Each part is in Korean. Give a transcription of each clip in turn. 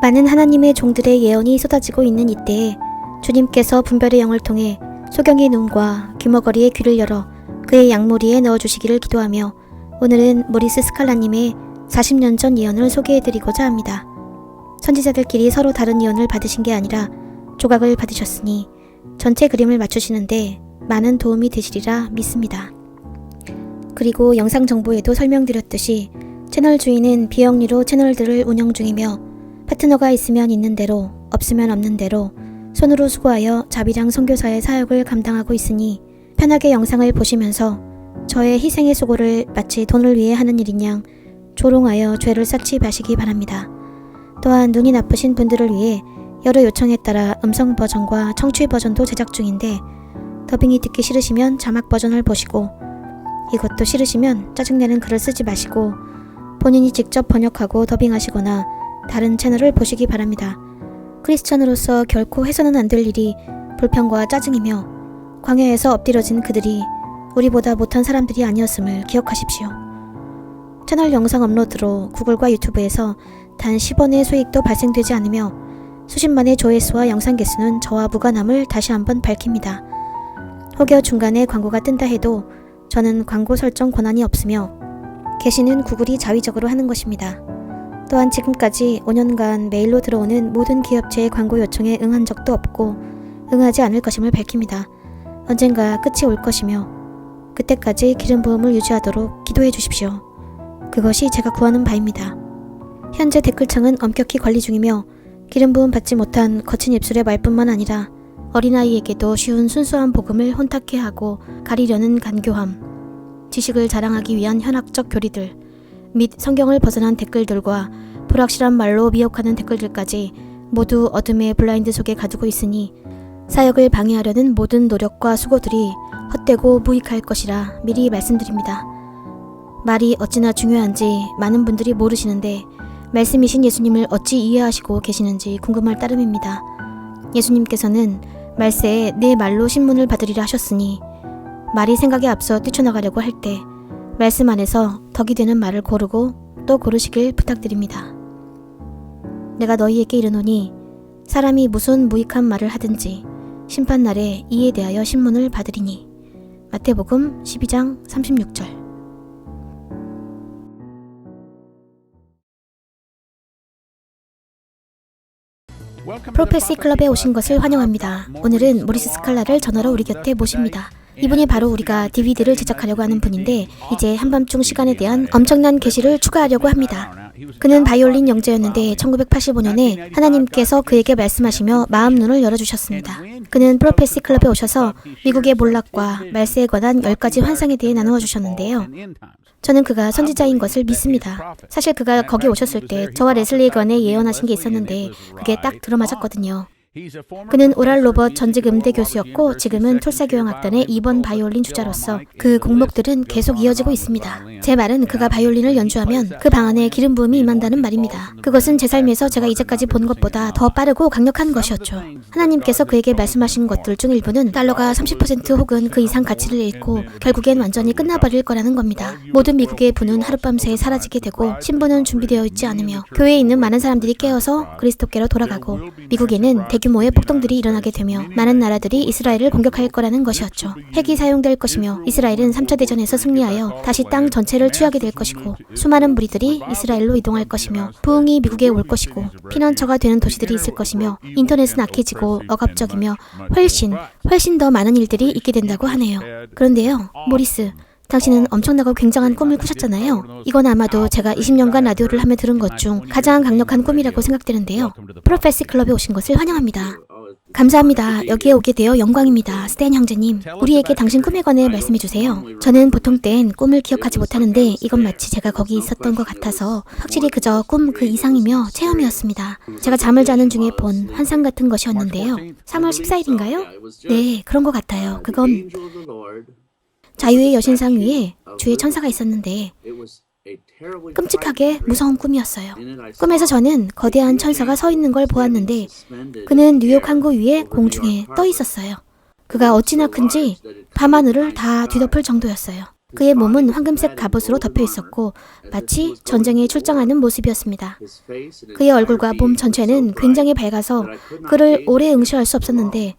많은 하나님의 종들의 예언이 쏟아지고 있는 이때에 주님께서 분별의 영을 통해 소경의 눈과 귀머거리의 귀를 열어 그의 양머리에 넣어주시기를 기도하며 오늘은 모리스 스칼라님의 40년 전 예언을 소개해드리고자 합니다. 선지자들끼리 서로 다른 예언을 받으신 게 아니라 조각을 받으셨으니 전체 그림을 맞추시는데 많은 도움이 되시리라 믿습니다. 그리고 영상 정보에도 설명드렸듯이 채널 주인은 비영리로 채널들을 운영 중이며 파트너가 있으면 있는 대로 없으면 없는 대로 손으로 수고하여 자비랑 선교사의 사역을 감당하고 있으니 편하게 영상을 보시면서 저의 희생의 수고를 마치 돈을 위해 하는 일인 양 조롱하여 죄를 쌓지 마시기 바랍니다. 또한 눈이 나쁘신 분들을 위해 여러 요청에 따라 음성 버전과 청취 버전도 제작 중인데 더빙이 듣기 싫으시면 자막 버전을 보시고 이것도 싫으시면 짜증내는 글을 쓰지 마시고 본인이 직접 번역하고 더빙하시거나 다른 채널을 보시기 바랍니다. 크리스천으로서 결코 해서는 안 될 일이 불평과 짜증이며 광야에서 엎드려진 그들이 우리보다 못한 사람들이 아니었음을 기억하십시오. 채널 영상 업로드로 구글과 유튜브에서 단 10원의 수익도 발생되지 않으며 수십만의 조회수와 영상 개수는 저와 무관함을 다시 한번 밝힙니다. 혹여 중간에 광고가 뜬다 해도 저는 광고 설정 권한이 없으며 게시는 구글이 자위적으로 하는 것입니다. 또한 지금까지 5년간 메일로 들어오는 모든 기업체의 광고 요청에 응한 적도 없고 응하지 않을 것임을 밝힙니다. 언젠가 끝이 올 것이며 그때까지 기름 부음을 유지하도록 기도해 주십시오. 그것이 제가 구하는 바입니다. 현재 댓글창은 엄격히 관리 중이며 기름 부음 받지 못한 거친 입술의 말뿐만 아니라 어린아이에게도 쉬운 순수한 복음을 혼탁해 하고 가리려는 간교함, 지식을 자랑하기 위한 현학적 교리들, 및 성경을 벗어난 댓글들과 불확실한 말로 미혹하는 댓글들까지 모두 어둠의 블라인드 속에 가두고 있으니 사역을 방해하려는 모든 노력과 수고들이 헛되고 무익할 것이라 미리 말씀드립니다. 말이 어찌나 중요한지 많은 분들이 모르시는데 말씀이신 예수님을 어찌 이해하시고 계시는지 궁금할 따름입니다. 예수님께서는 말세에 내 말로 신문을 받으리라 하셨으니 말이 생각에 앞서 뛰쳐나가려고 할 때 말씀 안에서 덕이 되는 말을 고르고 또 고르시길 부탁드립니다. 내가 너희에게 이르노니 사람이 무슨 무익한 말을 하든지 심판날에 이에 대하여 신문을 받으리니 마태복음 12장 36절 프로페시 클럽에 오신 것을 환영합니다. 오늘은 모리스 스칼라를 전화로 우리 곁에 모십니다. 이분이 바로 우리가 DVD를 제작하려고 하는 분인데 이제 한밤중 시간에 대한 엄청난 계시를 추가하려고 합니다. 그는 바이올린 영재였는데 1985년에 하나님께서 그에게 말씀하시며 마음 눈을 열어주셨습니다. 그는 프로페시 클럽에 오셔서 미국의 몰락과 말세에 관한 10가지 환상에 대해 나누어 주셨는데요. 저는 그가 선지자인 것을 믿습니다. 사실 그가 거기 오셨을 때 저와 레슬리에 관해 예언하신 게 있었는데 그게 딱 들어맞았거든요. 그는 오랄 로버트 전직 음대 교수였고 지금은 툴사 교향악단의 2번 바이올린 주자로서 그 곡목들은 계속 이어지고 있습니다. 제 말은 그가 바이올린을 연주하면 그 방 안에 기름 부음이 임한다는 말입니다. 그것은 제 삶에서 제가 이제까지 본 것보다 더 빠르고 강력한 것이었죠. 하나님께서 그에게 말씀하신 것들 중 일부는 달러가 30% 혹은 그 이상 가치를 잃고 결국엔 완전히 끝나버릴 거라는 겁니다. 모든 미국의 부는 하룻밤 새에 사라지게 되고 신부는 준비되어 있지 않으며 교회에 있는 많은 사람들이 깨어서 그리스도께로 돌아가고 미국에는 대 규모의 폭동들이 일어나게 되며 많은 나라들이 이스라엘을 공격할 거라는 것이었죠. 핵이 사용될 것이며 이스라엘은 3차 대전에서 승리하여 다시 땅 전체를 취하게 될 것이고 수많은 무리들이 이스라엘로 이동할 것이며 부흥이 미국에 올 것이고 피난처가 되는 도시들이 있을 것이며 인터넷은 악해지고 억압적이며 훨씬 훨씬 더 많은 일들이 있게 된다고 하네요. 그런데요, 모리스. 당신은 엄청나고 굉장한 꿈을 꾸셨잖아요. 이건 아마도 제가 20년간 라디오를 하며 들은 것 중 가장 강력한 꿈이라고 생각되는데요. 프로페시 클럽에 오신 것을 환영합니다. 감사합니다. 여기에 오게 되어 영광입니다. 스탠 형제님, 우리에게 당신 꿈에 관해 말씀해 주세요. 저는 보통 땐 꿈을 기억하지 못하는데 이건 마치 제가 거기 있었던 것 같아서 확실히 그저 꿈 그 이상이며 체험이었습니다. 제가 잠을 자는 중에 본 환상 같은 것이었는데요. 3월 14일인가요? 네, 그런 것 같아요. 그건 자유의 여신상 위에 주의 천사가 있었는데 끔찍하게 무서운 꿈이었어요. 꿈에서 저는 거대한 천사가 서 있는 걸 보았는데 그는 뉴욕 항구 위에 공중에 떠 있었어요. 그가 어찌나 큰지 밤하늘을 다 뒤덮을 정도였어요. 그의 몸은 황금색 갑옷으로 덮여 있었고 마치 전쟁에 출정하는 모습이었습니다. 그의 얼굴과 몸 전체는 굉장히 밝아서 그를 오래 응시할 수 없었는데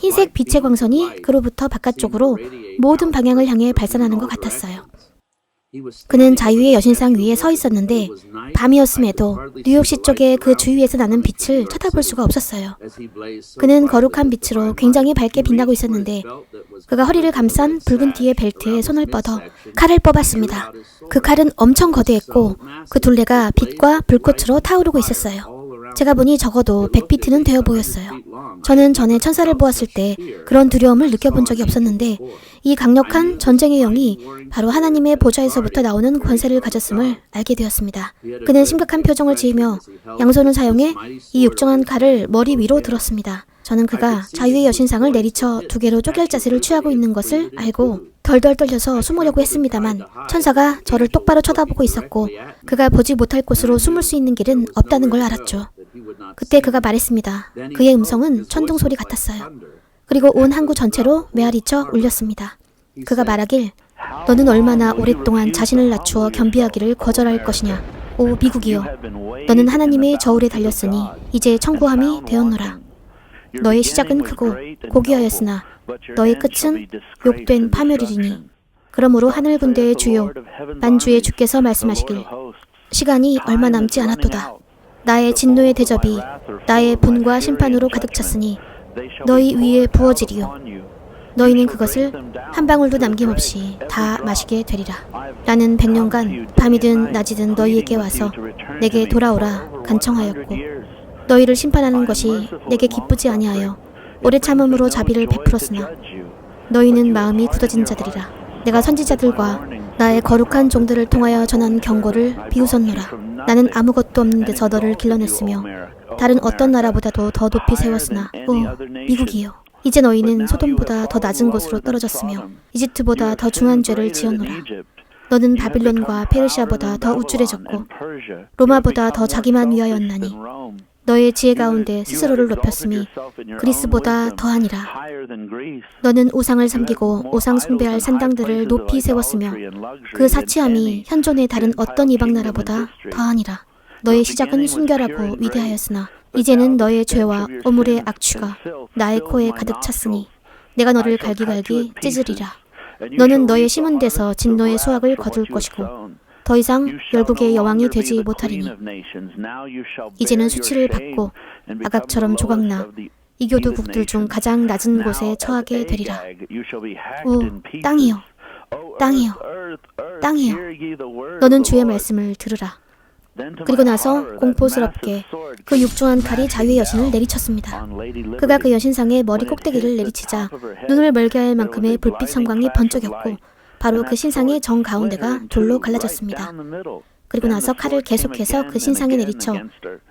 흰색 빛의 광선이 그로부터 바깥쪽으로 모든 방향을 향해 발산하는 것 같았어요. 그는 자유의 여신상 위에 서 있었는데 밤이었음에도 뉴욕시 쪽의 그 주위에서 나는 빛을 쳐다볼 수가 없었어요. 그는 거룩한 빛으로 굉장히 밝게 빛나고 있었는데 그가 허리를 감싼 붉은 띠의 벨트에 손을 뻗어 칼을 뽑았습니다. 그 칼은 엄청 거대했고 그 둘레가 빛과 불꽃으로 타오르고 있었어요. 제가 보니 적어도 100피트는 되어 보였어요. 저는 전에 천사를 보았을 때 그런 두려움을 느껴본 적이 없었는데 이 강력한 전쟁의 영이 바로 하나님의 보좌에서부터 나오는 권세를 가졌음을 알게 되었습니다. 그는 심각한 표정을 지으며 양손을 사용해 이 육정한 칼을 머리 위로 들었습니다. 저는 그가 자유의 여신상을 내리쳐 두 개로 쪼갤 자세를 취하고 있는 것을 알고 덜덜 떨려서 숨으려고 했습니다만 천사가 저를 똑바로 쳐다보고 있었고 그가 보지 못할 곳으로 숨을 수 있는 길은 없다는 걸 알았죠. 그때 그가 말했습니다. 그의 음성은 천둥 소리 같았어요. 그리고 온 항구 전체로 메아리쳐 울렸습니다. 그가 말하길 너는 얼마나 오랫동안 자신을 낮추어 겸비하기를 거절할 것이냐. 오 미국이여, 너는 하나님의 저울에 달렸으니 이제 청구함이 되었노라. 너의 시작은 크고 고귀하였으나 너의 끝은 욕된 파멸이리니. 그러므로 하늘 군대의 주요 만주의 주께서 말씀하시길 시간이 얼마 남지 않았도다. 나의 진노의 대접이 나의 분과 심판으로 가득 찼으니 너희 위에 부어지리요. 너희는 그것을 한 방울도 남김없이 다 마시게 되리라. 나는 백년간 밤이든 낮이든 너희에게 와서 내게 돌아오라 간청하였고 너희를 심판하는 것이 내게 기쁘지 아니하여 오래 참음으로 자비를 베풀었으나 너희는 마음이 굳어진 자들이라. 내가 선지자들과 나의 거룩한 종들을 통하여 전한 경고를 비웃었노라. 나는 아무것도 없는 데서 너를 길러냈으며 다른 어떤 나라보다도 더 높이 세웠으나 오 미국이여 이제 너희는 소돔보다 더 낮은 곳으로 떨어졌으며 이집트보다 더 중한 죄를 지었노라. 너는 바빌론과 페르시아보다 더 우쭐해졌고 로마보다 더 자기만 위하였나니 너의 지혜 가운데 스스로를 높였으니 그리스보다 더하니라. 너는 우상을 섬기고 우상 숭배할 산당들을 높이 세웠으며 그 사치함이 현존의 다른 어떤 이방 나라보다 더하니라. 너의 시작은 순결하고 위대하였으나 이제는 너의 죄와 오물의 악취가 나의 코에 가득 찼으니 내가 너를 갈기갈기 찢으리라. 너는 너의 심은 데서 진노의 수확을 거둘 것이고 더 이상 열국의 여왕이 되지 못하리니. 이제는 수치를 받고 아각처럼 조각나 이교도국들 중 가장 낮은 곳에 처하게 되리라. 오 땅이여, 땅이여, 땅이여, 너는 주의 말씀을 들으라. 그리고 나서 공포스럽게 그 육중한 칼이 자유의 여신을 내리쳤습니다. 그가 그 여신상의 머리 꼭대기를 내리치자 눈을 멀게 할 만큼의 불빛 성광이 번쩍였고 바로 그 신상의 정 가운데가 돌로 갈라졌습니다. 그리고 나서 칼을 계속해서 그 신상에 내리쳐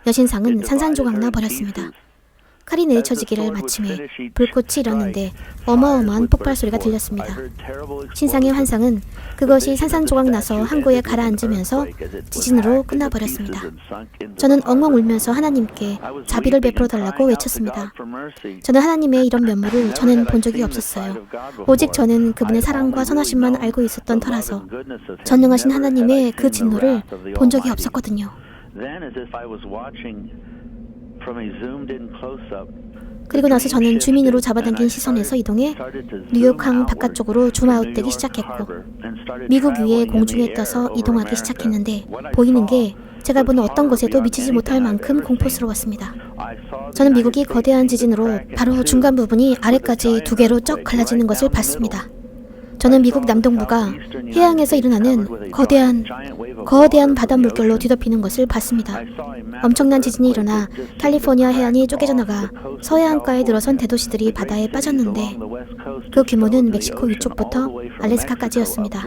여신상은 산산조각나 버렸습니다. 칼이 내리쳐지기를 마침에 불꽃이 일었는데 어마어마한 폭발 소리가 들렸습니다. 신상의 환상은 그것이 산산조각 나서 항구에 가라앉으면서 지진으로 끝나버렸습니다. 저는 엉엉 울면서 하나님께 자비를 베풀어 달라고 외쳤습니다. 저는 하나님의 이런 면모를 저는 본 적이 없었어요. 오직 저는 그분의 사랑과 선하심만 알고 있었던 터라서 전능하신 하나님의 그 진노를 본 적이 없었거든요. 그리고 나서 저는 주민으로 잡아당긴 시선에서 이동해 뉴욕항 바깥쪽으로 줌아웃되기 시작했고 미국 위에 공중에 떠서 이동하기 시작했는데 보이는 게 제가 본 어떤 곳에도 미치지 못할 만큼 공포스러웠습니다. 저는 미국이 거대한 지진으로 바로 중간 부분이 아래까지 두 개로 쩍 갈라지는 것을 봤습니다. 저는 미국 남동부가 해양에서 일어나는 거대한 거대한 바다 물결로 뒤덮이는 것을 봤습니다. 엄청난 지진이 일어나 캘리포니아 해안이 쪼개져 나가 서해안가에 들어선 대도시들이 바다에 빠졌는데 그 규모는 멕시코 위쪽부터 알래스카까지였습니다.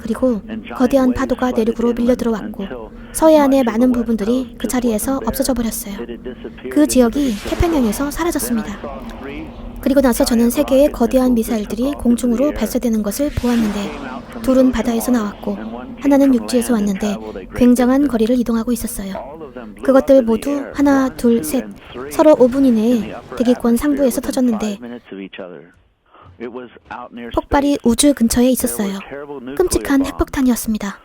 그리고 거대한 파도가 내륙으로 밀려 들어왔고 서해안의 많은 부분들이 그 자리에서 없어져 버렸어요. 그 지역이 태평양에서 사라졌습니다. 그리고 나서 저는 세 개의 거대한 미사일들이 공중으로 발사되는 것을 보았는데 둘은 바다에서 나왔고 하나는 육지에서 왔는데 굉장한 거리를 이동하고 있었어요. 그것들 모두 하나, 둘, 셋 서로 5분 이내에 대기권 상부에서 터졌는데 폭발이 우주 근처에 있었어요. 끔찍한 핵폭탄이었습니다.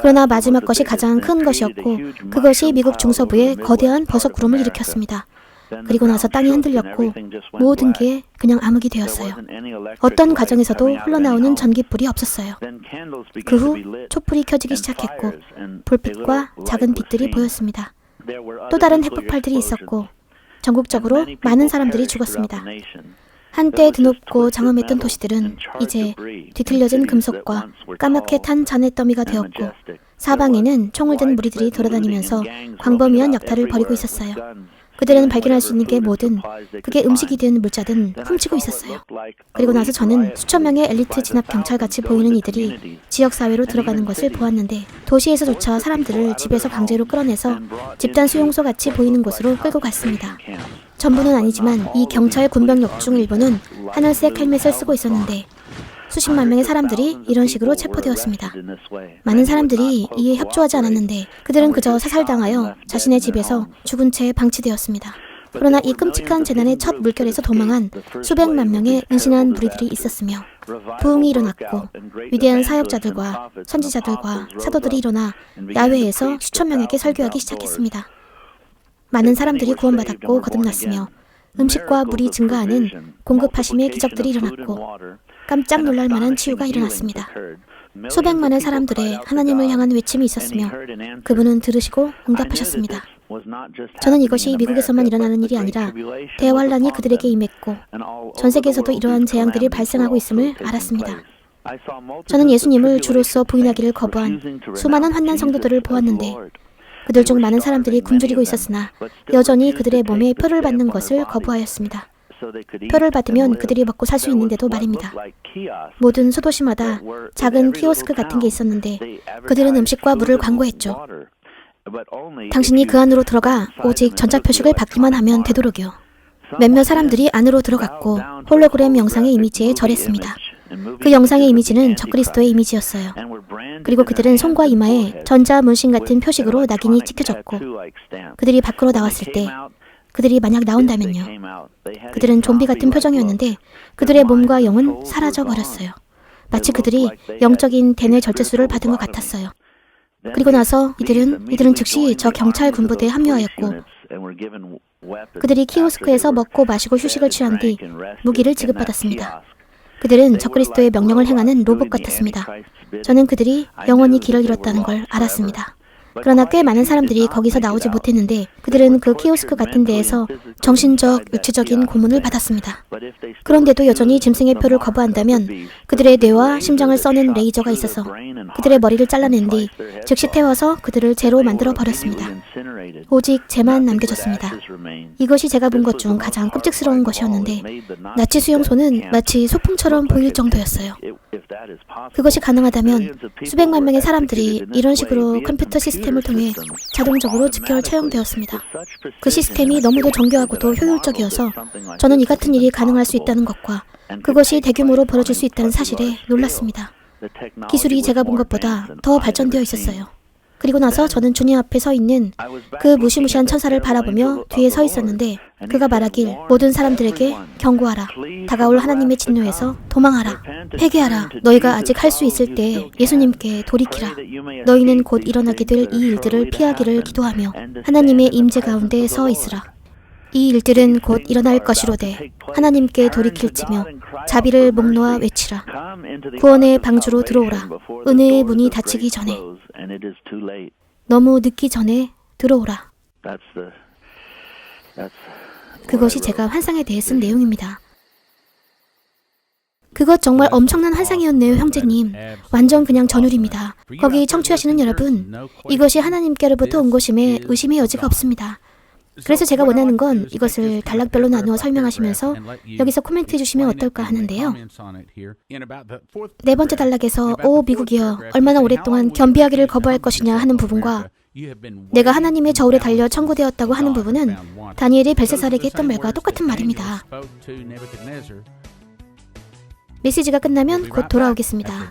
그러나 마지막 것이 가장 큰 것이었고 그것이 미국 중서부에 거대한 버섯 구름을 일으켰습니다. 그리고 나서 땅이 흔들렸고 모든 게 그냥 암흑이 되었어요. 어떤 가정에서도 흘러나오는 전기불이 없었어요. 그 후 촛불이 켜지기 시작했고 불빛과 작은 빛들이 보였습니다. 또 다른 핵폭발들이 있었고 전국적으로 많은 사람들이 죽었습니다. 한때 드높고 장엄했던 도시들은 이제 뒤틀려진 금속과 까맣게 탄 잔해 더미가 되었고 사방에는 총을 든 무리들이 돌아다니면서 광범위한 역탈을 벌이고 있었어요. 그들은 발견할 수 있는 게 뭐든 그게 음식이든 물자든 훔치고 있었어요. 그리고 나서 저는 수천 명의 엘리트 진압 경찰 같이 보이는 이들이 지역 사회로 들어가는 것을 보았는데 도시에서조차 사람들을 집에서 강제로 끌어내서 집단 수용소 같이 보이는 곳으로 끌고 갔습니다. 전부는 아니지만 이 경찰 군병력 중 일부는 하늘색 헬멧을 쓰고 있었는데 수십만 명의 사람들이 이런 식으로 체포되었습니다. 많은 사람들이 이에 협조하지 않았는데 그들은 그저 사살당하여 자신의 집에서 죽은 채 방치되었습니다. 그러나 이 끔찍한 재난의 첫 물결에서 도망한 수백만 명의 은신한 무리들이 있었으며 부흥이 일어났고 위대한 사역자들과 선지자들과 사도들이 일어나 야외에서 수천 명에게 설교하기 시작했습니다. 많은 사람들이 구원받았고 거듭났으며 음식과 물이 증가하는 공급하심의 기적들이 일어났고 깜짝 놀랄 만한 치유가 일어났습니다. 수백만의 사람들의 하나님을 향한 외침이 있었으며 그분은 들으시고 응답하셨습니다. 저는 이것이 미국에서만 일어나는 일이 아니라 대환란이 그들에게 임했고 전 세계에서도 이러한 재앙들이 발생하고 있음을 알았습니다. 저는 예수님을 주로서 부인하기를 거부한 수많은 환난 성도들을 보았는데 그들 중 많은 사람들이 굶주리고 있었으나 여전히 그들의 몸에 표를 받는 것을 거부하였습니다. 표를 받으면 그들이 먹고 살 수 있는데도 말입니다. 모든 소도시마다 작은 키오스크 같은 게 있었는데 그들은 음식과 물을 광고했죠. 당신이 그 안으로 들어가 오직 전자표식을 받기만 하면 되도록이요. 몇몇 사람들이 안으로 들어갔고 홀로그램 영상의 이미지에 절했습니다. 그 영상의 이미지는 적그리스도의 이미지였어요. 그리고 그들은 손과 이마에 전자 문신 같은 표식으로 낙인이 찍혀졌고 그들이 밖으로 나왔을 때 그들이 만약 나온다면요. 그들은 좀비 같은 표정이었는데 그들의 몸과 영은 사라져 버렸어요. 마치 그들이 영적인 대뇌 절제술을 받은 것 같았어요. 그리고 나서 이들은 이들은 즉시 저 경찰 군부대에 합류하였고 그들이 키오스크에서 먹고 마시고 휴식을 취한 뒤 무기를 지급받았습니다. 그들은 적그리스도의 명령을 행하는 로봇 같았습니다. 저는 그들이 영원히 길을 잃었다는 걸 알았습니다. 그러나 꽤 많은 사람들이 거기서 나오지 못했는데 그들은 그 키오스크 같은 데에서 정신적, 육체적인 고문을 받았습니다. 그런데도 여전히 짐승의 표를 거부한다면 그들의 뇌와 심장을 써는 레이저가 있어서 그들의 머리를 잘라낸 뒤 즉시 태워서 그들을 재로 만들어 버렸습니다. 오직 재만 남겨졌습니다. 이것이 제가 본 것 중 가장 끔찍스러운 것이었는데 나치 수용소는 마치 소풍처럼 보일 정도였어요. 그것이 가능하다면 수백만 명의 사람들이 이런 식으로 컴퓨터 시스템을 통해 자동적으로 즉결 채용되었습니다. 그 시스템이 너무도 정교하고도 효율적이어서 저는 이 같은 일이 가능할 수 있다는 것과 그것이 대규모로 벌어질 수 있다는 사실에 놀랐습니다. 기술이 제가 본 것보다 더 발전되어 있었어요. 그리고 나서 저는 주님 앞에 서 있는 그 무시무시한 천사를 바라보며 뒤에 서 있었는데 그가 말하길 모든 사람들에게 경고하라. 다가올 하나님의 진노에서 도망하라. 회개하라. 너희가 아직 할 수 있을 때 예수님께 돌이키라. 너희는 곧 일어나게 될 이 일들을 피하기를 기도하며 하나님의 임재 가운데 서 있으라. 이 일들은 곧 일어날 것이로되 하나님께 돌이킬지며 자비를 목 놓아 외치라. 구원의 방주로 들어오라. 은혜의 문이 닫히기 전에 너무 늦기 전에 들어오라. 그것이 제가 환상에 대해 쓴 내용입니다. 그것 정말 엄청난 환상이었네요, 형제님. 완전 그냥 전율입니다. 거기 청취하시는 여러분, 이것이 하나님께로부터 온 것임에 의심의 여지가 없습니다. 그래서 제가 원하는 건 이것을 단락별로 나누어 설명하시면서 여기서 코멘트 해 주시면 어떨까 하는데요. 네 번째 단락에서 오 미국이여 얼마나 오랫동안 겸비하기를 거부할 것이냐 하는 부분과 내가 하나님의 저울에 달려 청구되었다고 하는 부분은 다니엘이 벨세살에게 했던 말과 똑같은 말입니다. 메시지가 끝나면 곧 돌아오겠습니다.